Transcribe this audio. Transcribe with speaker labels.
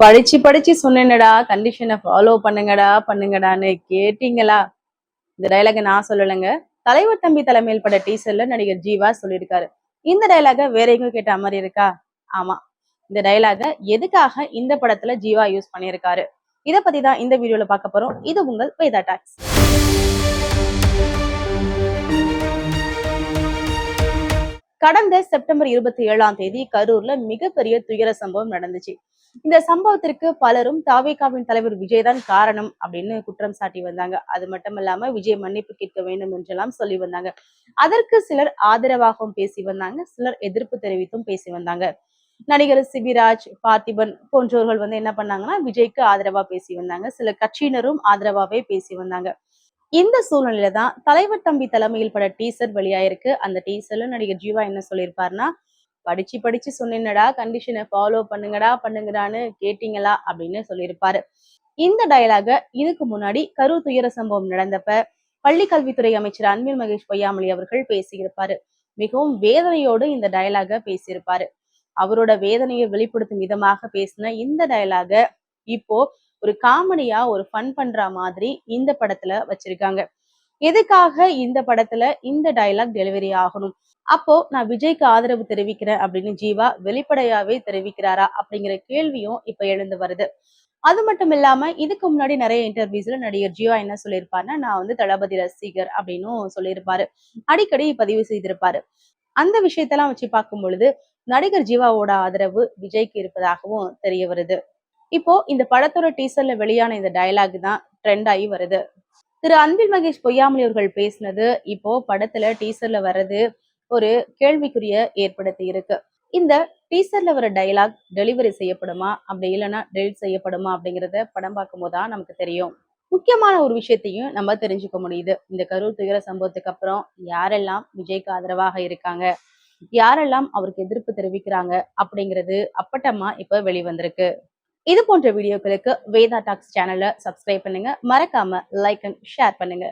Speaker 1: படிச்சு படிச்சு சொன்னேனடா கண்டிஷனை ஃபாலோ பண்ணுங்கடா பண்ணுங்கடான்னு கேட்டீங்களா? இந்த டைலாக நான் சொல்லலைங்க. தலைவர் தம்பி தலைமையில் பட டீசர்ல நடிகர் ஜீவா சொல்லியிருக்காரு. இந்த டைலாக வேற எங்க கேட்ட மாதிரி இருக்கா? ஆமா. இந்த டைலாக எதுக்காக இந்த படத்துல ஜீவா யூஸ் பண்ணியிருக்காரு? இத பத்தி தான் இந்த வீடியோல பார்க்க போறோம். இது உங்கள் வேதா டாக்ஸ். கடந்த செப்டம்பர் இருபத்தி ஏழாம் தேதி கரூர்ல மிகப்பெரிய துயர சம்பவம் நடந்துச்சு. இந்த சம்பவத்திற்கு பலரும் தாவேகாவின் தலைவர் விஜய் தான் காரணம் அப்படின்னு குற்றம் சாட்டி வந்தாங்க. அது மட்டும் இல்லாம விஜய் மன்னிப்பு கேட்க வேண்டும் என்றெல்லாம் சொல்லி வந்தாங்க. அதற்கு சிலர் ஆதரவாகவும் பேசி வந்தாங்க. சிலர் எதிர்ப்பு தெரிவித்தும் பேசி வந்தாங்க. நடிகர் சிபிராஜ் பார்த்திபன் போன்றவர்கள் வந்து என்ன பண்ணாங்கன்னா விஜய்க்கு ஆதரவா பேசி வந்தாங்க. சில கட்சியினரும் ஆதரவாவே பேசி வந்தாங்க. இந்த சூழ்நிலையில தான் தலைவர் தம்பி தலைமையில் பட டீசர் வெளியாயிருக்கு. அந்த டீசர்ல நடிகர் ஜீவா என்ன சொல்லியிருப்பாருன்னா படிச்சு படிச்சு சொன்னேன்னடா கண்டிஷனை ஃபாலோ பண்ணுங்கடா பண்ணுங்கடான்னு கேட்டீங்களா அப்படின்னு சொல்லியிருப்பாரு. இந்த டயலாக இதுக்கு முன்னாடி கரு துயர சம்பவம் நடந்தப்ப பள்ளி கல்வித்துறை அமைச்சர் அன்பில் மகேஷ் பொய்யாமொழி அவர்கள் பேசியிருப்பாரு. மிகவும் வேதனையோடு இந்த டயலாக பேசியிருப்பாரு. அவரோட வேதனையை வெளிப்படுத்தும் விதமாக பேசின இந்த டயலாக இப்போ ஒரு காமெடியா ஒரு ஃபன் பண்ற மாதிரி இந்த படத்துல வச்சிருக்காங்க. எதுக்காக இந்த படத்துல இந்த டைலாக் டெலிவரி ஆகணும்? அப்போ நான் விஜய்க்கு ஆதரவு தெரிவிக்கிறேன் அப்படின்னு ஜீவா வெளிப்படையாவே தெரிவிக்கிறாரா அப்படிங்கிற கேள்வியும் இப்ப எழுந்து வருது. அது மட்டும் இல்லாம இதுக்கு முன்னாடி நிறைய இன்டர்வியூஸ்ல நடிகர் ஜீவா என்ன சொல்லியிருப்பாருன்னா நான் வந்து தளபதி ரசிகர் அப்படின்னும் சொல்லியிருப்பாரு. அடிக்கடி பதிவு செய்திருப்பாரு. அந்த விஷயத்தெல்லாம் வச்சு பார்க்கும் பொழுது நடிகர் ஜீவாவோட ஆதரவு விஜய்க்கு இருப்பதாகவும் தெரிய வருது. இப்போ இந்த படத்தோட டீசர்ல வெளியான இந்த டயலாக் தான் ட்ரெண்ட் ஆகி வருது. திரு அன்பில் மகேஷ் பொய்யாமொழி அவர்கள் பேசினது இப்போ படத்துல டீசர்ல வர்றது ஒரு கேள்விக்குரிய ஏற்படுத்தி இருக்கு. இந்த டீசர்ல வர டயலாக் டெலிவரி செய்யப்படுமா? அப்படி இல்லைன்னா டெலிட் செய்யப்படுமா? அப்படிங்கிறத படம் பார்க்கும்போது தான் நமக்கு தெரியும். முக்கியமான ஒரு விஷயத்தையும் நம்ம தெரிஞ்சுக்க முடியுது. இந்த கரூர் துயர சம்பவத்துக்கு அப்புறம் யாரெல்லாம் விஜய்க்கு ஆதரவாக இருக்காங்க? யாரெல்லாம் அவருக்கு எதிர்ப்பு தெரிவிக்கிறாங்க? அப்படிங்கிறது அப்பட்டமா இப்ப வெளிவந்திருக்கு. இது போன்ற வீடியோக்களுக்கு வேதா டாக்ஸ் சேனலை சப்ஸ்கிரைப் பண்ணுங்க. மறக்காம லைக் அண்ட் ஷேர் பண்ணுங்க.